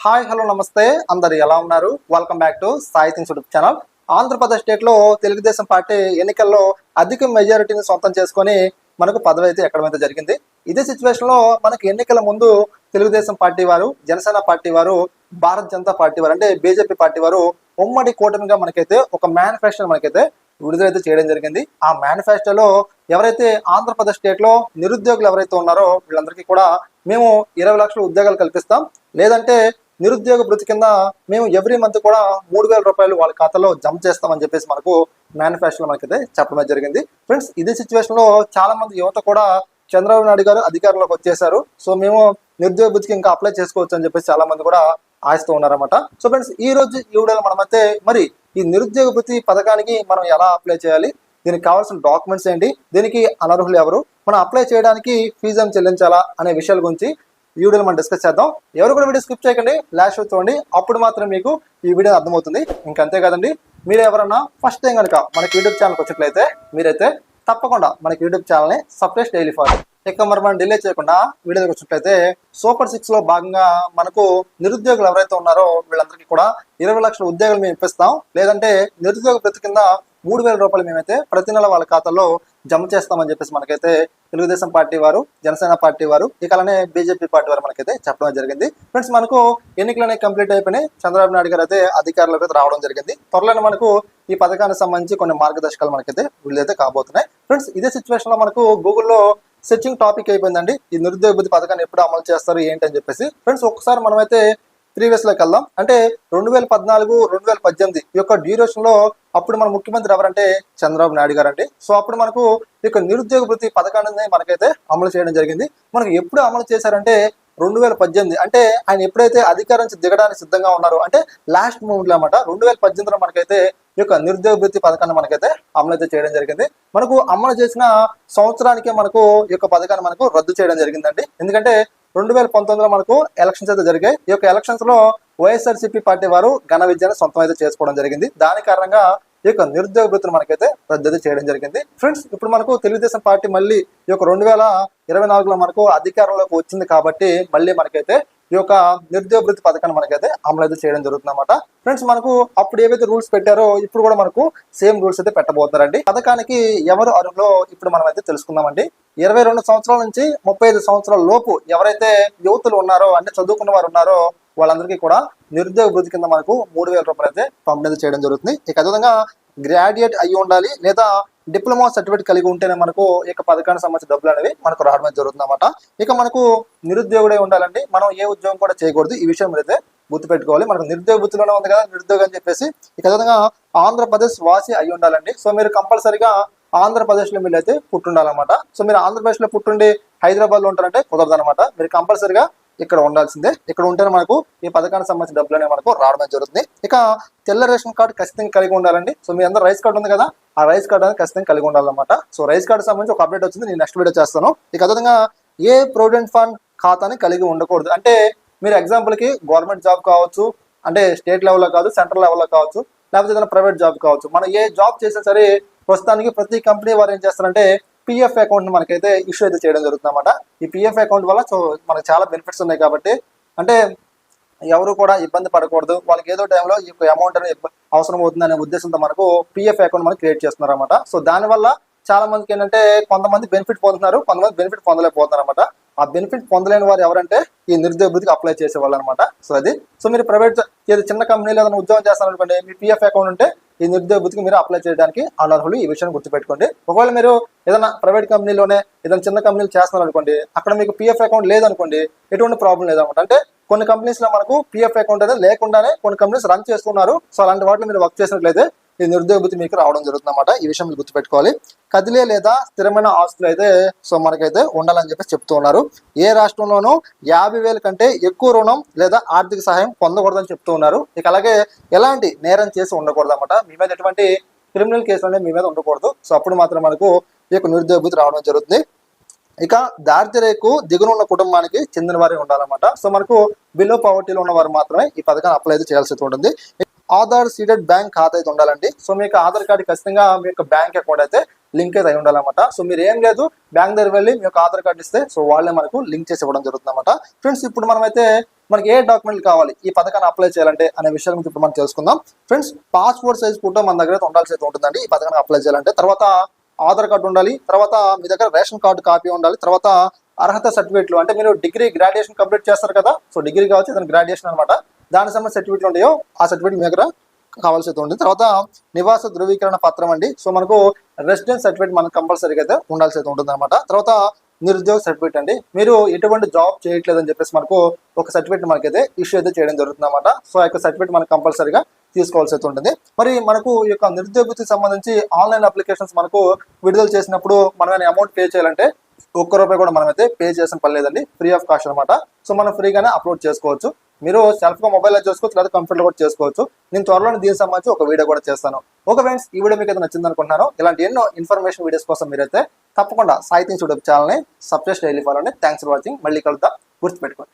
Hi hello నమస్తే. అందరు ఎలా ఉన్నారు? Welcome back to Sai things YouTube channel Andhra Pradesh స్టేట్లో తెలుగుదేశం పార్టీ ఎన్నికల్లో అధిక మెజారిటీని సొంతం చేసుకొని మనకు పదవి అయితే ఎక్కడమైతే జరిగింది. ఇదే సిచ్యువేషన్లో మనకి ఎన్నికల ముందు తెలుగుదేశం పార్టీ వారు జనసేన పార్టీ వారు భారత్ జనతా పార్టీ వారు అంటే బీజేపీ పార్టీ వారు ఉమ్మడి కూటమిగా మనకైతే ఒక మేనిఫెస్టో మనకైతే విడుదలైతే చేయడం జరిగింది. ఆ మేనిఫెస్టోలో ఎవరైతే ఆంధ్రప్రదేశ్ స్టేట్లో నిరుద్యోగులు ఎవరైతే ఉన్నారో వీళ్ళందరికీ కూడా మేము ఇరవై లక్షల ఉద్యోగాలు కల్పిస్తాం. లేదంటే నిరుద్యోగ భృతి కింద మేము ఎవ్రీ మంత్ కూడా మూడు వేల రూపాయలు వాళ్ళ ఖాతాలో జమ చేస్తామని చెప్పేసి మనకు మేనిఫెస్టోలో మనకైతే చెప్పడం జరిగింది. ఫ్రెండ్స్ ఇదే సిచ్యువేషన్లో చాలా మంది యువత కూడా చంద్రబాబు నాయుడు గారు అధికారంలోకి వచ్చేసారు సో మేము నిరుద్యోగ భృతికి ఇంకా అప్లై చేసుకోవచ్చు అని చెప్పేసి చాలా మంది కూడా ఆశిస్తూ ఉన్నారన్నమాట. సో ఫ్రెండ్స్ ఈ రోజు ఈ వీడియోలో మనమైతే మరి ఈ నిరుద్యోగ భృతి పథకానికి మనం ఎలా అప్లై చేయాలి? దీనికి కావాల్సిన డాక్యుమెంట్స్ ఏంటి? దీనికి అనర్హులు ఎవరు? మనం అప్లై చేయడానికి ఫీజు ఏం చెల్లించాలా? అనే విషయాల గురించి ఈ వీడియోలో మనం డిస్కస్ చేద్దాం. ఎవరు కూడా వీడియో స్కిప్ చేయకండి లాస్ట్ చూడండి. అప్పుడు మాత్రం మీకు ఈ వీడియో అర్థమవుతుంది. ఇంకంతే కదండి మీరు ఎవరన్నా ఫస్ట్ టైం కనుక మనకి యూట్యూబ్ ఛానల్కి వచ్చినట్లయితే మీరైతే తప్పకుండా మనకి యూట్యూబ్ ఛానల్ని సబ్స్క్రైబ్ డైలీ ఫాలో ఇక మరి మనం డిలే చేయకుండా వీడియోకి వచ్చినట్లయితే సూపర్ సిక్స్లో భాగంగా మనకు నిరుద్యోగులు ఎవరైతే ఉన్నారో వీళ్ళందరికీ కూడా ఇరవై లక్షల ఉద్యోగాలు మేము ఇప్పిస్తాం. లేదంటే నిరుద్యోగ ప్రతి కింద మూడు వేల రూపాయలు మేమైతే ప్రతి నెల వాళ్ళ ఖాతాలో జమ చేస్తామని చెప్పేసి మనకైతే తెలుగుదేశం పార్టీ వారు జనసేన పార్టీ వారు ఇక అలానే బీజేపీ పార్టీ వారు మనకైతే చెప్పడం జరిగింది. ఫ్రెండ్స్ మనకు ఎన్నికలు అనేవి కంప్లీట్ అయిపోయినాయి. చంద్రబాబు నాయుడు గారు అయితే అధికారంలోకి రావడం జరిగింది. త్వరలోనే మనకు ఈ పథకానికి సంబంధించి కొన్ని మార్గదర్శకాలు మనకైతే వీళ్ళైతే కాబోతున్నాయి. ఫ్రెండ్స్ ఇదే సిచ్యువేషన్లో మనకు గూగుల్లో సెర్చింగ్ టాపిక్ అయిపోయిందండి. ఈ నిరుద్యోగ బుద్ధి పథకాన్ని ఎప్పుడు అమలు చేస్తారు ఏంటి అని చెప్పేసి. ఫ్రెండ్స్ ఒక్కసారి మనమైతే ప్రీవియస్లోకి వెళ్దాం. అంటే రెండు వేల పద్నాలుగు రెండు వేల పద్దెనిమిది ఈ యొక్క డ్యూరేషన్లో అప్పుడు మన ముఖ్యమంత్రి ఎవరంటే చంద్రబాబు నాయుడు గారు అండి సో అప్పుడు మనకు ఈ యొక్క నిరుద్యోగ వృత్తి పథకాన్ని మనకైతే అమలు చేయడం జరిగింది. మనకు ఎప్పుడు అమలు చేశారంటే రెండు వేల పద్దెనిమిది. అంటే ఆయన ఎప్పుడైతే అధికారం నుంచి దిగడానికి సిద్ధంగా ఉన్నారో అంటే లాస్ట్ మూమెంట్లో అనమాట రెండు వేల పద్దెనిమిదిలో మనకైతే ఈ యొక్క నిరుద్యోగ వృత్తి పథకాన్ని మనకైతే అమలు అయితే చేయడం జరిగింది. మనకు అమలు చేసిన సంవత్సరానికే మనకు ఈ యొక్క పథకాన్ని మనకు రద్దు చేయడం జరిగిందండి. ఎందుకంటే రెండు వేల పంతొమ్మిదిలో మనకు ఎలక్షన్స్ అయితే జరిగాయి. ఈ యొక్క ఎలక్షన్స్లో వైఎస్ఆర్సీపీ పార్టీ వారు ఘన విద్యను సొంతం అయితే చేసుకోవడం జరిగింది. దాని కారణంగా ఈ యొక్క నిరుద్యోగ వృత్తిని మనకైతే రద్దు చేయడం జరిగింది. ఫ్రెండ్స్ ఇప్పుడు మనకు తెలుగుదేశం పార్టీ మళ్ళీ ఈ యొక్క రెండు వేల ఇరవై నాలుగులో మనకు అధికారంలోకి వచ్చింది కాబట్టి మళ్ళీ మనకైతే ఈ యొక్క నిరుద్యోగ వృత్తి పథకాన్ని మనకైతే అమలు అయితే చేయడం జరుగుతుంది అనమాట ఫ్రెండ్స్ మనకు అప్పుడు ఏవైతే రూల్స్ పెట్టారో ఇప్పుడు కూడా మనకు సేమ్ రూల్స్ అయితే పెట్టబోతున్నారండి. పథకానికి ఎవరు అర్హులో ఇప్పుడు మనం అయితే తెలుసుకుందామండి. ఇరవై రెండు సంవత్సరాల నుంచి ముప్పై ఐదు సంవత్సరాల లోపు ఎవరైతే యువతులు ఉన్నారో అంటే చదువుకున్న వారు ఉన్నారో వాళ్ళందరికీ కూడా నిరుద్యోగ వృద్ధి కింద మనకు మూడు వేల రూపాయలు అయితే పంపిణీ చేయడం జరుగుతుంది. ఇక అదేవిధంగా గ్రాడ్యుయేట్ అయి ఉండాలి లేదా డిప్లొమా సర్టిఫికేట్ కలిగి ఉంటేనే మనకు ఈ యొక్క పథకానికి సంబంధించిన డబ్బులు అనేవి మనకు రావడం జరుగుతుంది అనమాట ఇక మనకు నిరుద్యోగుడే ఉండాలండి మనం ఏ ఉద్యోగం కూడా చేయకూడదు. ఈ విషయం అయితే గుర్తుపెట్టుకోవాలి. మనకు నిరుద్యోగ బుద్ధిలోనే ఉంది కదా నిరుద్యోగం అని చెప్పేసి. ఇక అదేవిధంగా ఆంధ్రప్రదేశ్ వాసి అయి ఉండాలండి. సో మీరు కంపల్సరిగా ఆంధ్రప్రదేశ్లో మీరు అయితే పుట్టుండాలన్నమాట. సో మీరు ఆంధ్రప్రదేశ్లో పుట్టుండి హైదరాబాద్లో ఉంటారంటే కుదరదు అనమాట మీరు కంపల్సరిగా ఇక్కడ ఉండాల్సిందే. ఇక్కడ ఉంటేనే మనకు ఈ పథకానికి సంబంధించిన డబ్బులు అనేవి మనకు రావడం జరుగుతుంది. ఇక తెల్ల రేషన్ కార్డు ఖచ్చితంగా కలిగి ఉండాలండి. సో మీ అందరూ రైస్ కార్డు ఉంది కదా ఆ రైస్ కార్డు అనేది ఖచ్చితంగా కలిగి ఉండాలన్నమాట. సో రైస్ కార్డు సంబంధించి ఒక అప్డేట్ వచ్చింది నేను నెక్స్ట్ వీడియో చేస్తాను. ఇక అదేవిధంగా ఏ ప్రొవిడెంట్ ఫండ్ ఖాతాని కలిగి ఉండకూడదు. అంటే మీరు ఎగ్జాంపుల్కి గవర్నమెంట్ జాబ్ కావచ్చు అంటే స్టేట్ లెవెల్లో కాదు సెంట్రల్ లెవెల్లో కావచ్చు లేకపోతే ఏదైనా ప్రైవేట్ జాబ్ కావచ్చు. మనం ఏ జాబ్ చేసినా సరే ప్రస్తుతానికి ప్రతి కంపెనీ వారు ఏం చేస్తారంటే పిఎఫ్ అకౌంట్ మనకైతే ఇష్యూ అయితే చేయడం జరుగుతుంది అనమాట ఈ పిఎఫ్ అకౌంట్ వల్ల సో మనకు చాలా బెనిఫిట్స్ ఉన్నాయి కాబట్టి అంటే ఎవరు కూడా ఇబ్బంది పడకూడదు. వాళ్ళకి ఏదో టైంలో ఈ అమౌంట్ అనేది అవసరం అవుతుంది అనే ఉద్దేశంతో మనకు పిఎఫ్ అకౌంట్ మనకి క్రియేట్ చేస్తున్నారు అనమాట సో దానివల్ల చాలా మందికి ఏంటంటే కొంతమంది బెనిఫిట్ పొందుతున్నారు కొంతమంది బెనిఫిట్ పొందలేకపోతున్నారు అనమాట ఆ బెనిఫిట్ పొందలేని వారు ఎవరంటే ఈ నిరుద్యోగ అప్లై చేసే వాళ్ళు అనమాట సో అది. సో మీరు ప్రైవేట్ ఏదో చిన్న కంపెనీలో ఏదైనా ఉద్యోగం చేస్తారనుకోండి మీ పిఎఫ్ అకౌంట్ ఉంటే ఈ నిరుద్యోగ వృత్తికి మీరు అప్లై చేయడానికి అనర్హులు ఈ విషయాన్ని గుర్తుపెట్టుకోండి. ఒకవేళ మీరు ఏదైనా ప్రైవేట్ కంపెనీలోనే ఏదైనా చిన్న కంపెనీలు చేస్తున్నారు అనుకోండి అక్కడ మీకు పిఎఫ్ అకౌంట్ లేదనుకోండి ఎటువంటి ప్రాబ్లం లేదనమాట. అంటే కొన్ని కంపెనీస్లో మనకు పిఎఫ్ అకౌంట్ అనేది లేకుండానే కొన్ని కంపెనీస్ రన్ చేస్తున్నారు. సో అలాంటి వాటిలో మీరు వర్క్ చేసినట్లయితే ఈ నిరుద్యోగ మీకు రావడం జరుగుతుంది అనమాట ఈ విషయం మీరు గుర్తుపెట్టుకోవాలి. కదిలే లేదా స్థిరమైన ఆస్తులు అయితే సో మనకైతే ఉండాలని చెప్పేసి చెప్తూ ఉన్నారు. ఏ రాష్ట్రంలోనూ యాభై వేల కంటే ఎక్కువ రుణం లేదా ఆర్థిక సహాయం పొందకూడదని చెప్తూ ఉన్నారు. ఇక అలాగే ఎలాంటి నేరం చేసి ఉండకూడదు అనమాట మీ మీద ఎటువంటి క్రిమినల్ కేసులు అనేవి మీ మీద ఉండకూడదు. సో అప్పుడు మాత్రం మనకు ఈ యొక్క నిరుద్యోగ రావడం జరుగుతుంది. ఇక దారిద్ర్యకు దిగున ఉన్న కుటుంబానికి చెందిన వారే ఉండాలన్నమాట. సో మనకు బిలో పవర్టీలో ఉన్న వారు మాత్రమే ఈ పథకాన్ని అప్లై చేయాల్సి ఉంటుంది. ఆధార్ సీడెడ్ బ్యాంక్ ఖాతా అయితే ఉండాలండి. సో మీకు ఆధార్ కార్డు ఖచ్చితంగా మీ యొక్క బ్యాంక్ అకౌంట్ అయితే లింక్ అయితే అయి ఉండాలన్నమాట. సో మీరు ఏం లేదు బ్యాంక్ దగ్గర వెళ్ళి మీ యొక్క ఆధార్ కార్డు ఇస్తే సో వాళ్ళే మనకు లింక్ చేసి ఇవ్వడం జరుగుతుంది అనమాట ఫ్రెండ్స్ ఇప్పుడు మనమైతే మనకి ఏ డాక్యుమెంట్లు కావాలి ఈ పథకాన్ని అప్లై చేయాలంటే అనే విషయం గురించి ఇప్పుడు మనం తెలుసుకుందాం. ఫ్రెండ్స్ పాస్పోర్ట్ సైజ్ ఫోటో మన దగ్గర అయితే ఉండాల్సి అయితే ఉంటుందండి ఈ పథకాన్ని అప్లై చేయాలంటే. తర్వాత ఆధార్ కార్డు ఉండాలి తర్వాత మీ దగ్గర రేషన్ కార్డు కాపీ ఉండాలి తర్వాత అర్హత సర్టిఫికేట్లు అంటే మీరు డిగ్రీ గ్రాడ్యుయేషన్ కంప్లీట్ చేస్తారు కదా సో డిగ్రీ కావచ్చు దాని గ్రాడ్యుయేషన్ అనమాట దానికి సంబంధించిన సర్టిఫికేట్లు ఉంటాయో ఆ సర్టిఫికేట్ మీ దగ్గర కావాల్సి అయితే ఉంటుంది. తర్వాత నివాస ధృవీకరణ పత్రం అండి. సో మనకు రెసిడెన్స్ సర్టిఫికేట్ మనకు కంపల్సరీగా అయితే ఉండాల్సి అయితే ఉంటుంది అనమాట తర్వాత నిరుద్యోగ సర్టిఫికేట్ అండి. మీరు ఎటువంటి జాబ్ చేయట్లేదని చెప్పేసి మనకు ఒక సర్టిఫికేట్ మనకైతే ఇష్యూ అయితే చేయడం జరుగుతుంది అనమాట సో ఆ యొక్క సర్టిఫికేట్ మనకు కంపల్సరీగా తీసుకోవాల్సి అయితే ఉంటుంది. మరి మనకు ఈ యొక్క నిరుద్యోగకి సంబంధించి ఆన్లైన్ అప్లికేషన్స్ మనకు విడుదల చేసినప్పుడు మనం అమౌంట్ పే చేయాలంటే ఒక్క రూపాయి కూడా మనం అయితే పే చేసిన పని లేదండి. ఫ్రీ ఆఫ్ కాస్ట్ అనమాట సో మనం ఫ్రీగానే అప్లోడ్ చేసుకోవచ్చు. మీరు సెల్ఫ్గా మొబైల్ చేసుకోవచ్చు లేదా కంప్యూటర్ కూడా చేసుకోవచ్చు. నేను త్వరలో దీనికి సంబంధించి ఒక వీడియో కూడా చేస్తాను. ఓకే ఫ్రెండ్స్ ఈ వీడియో మీకు అయితే నచ్చింది అనుకుంటున్నాను. ఇలాంటి ఎన్నో ఇన్ఫర్మేషన్ వీడియోస్ కోసం మీరైతే తప్పకుండా సాహిత్యం యూట్యూబ్ ఛానల్ని subscribe daily follow thanks for watching మళ్ళీ కలుద్దాం. గుర్తుపెట్టుకోండి.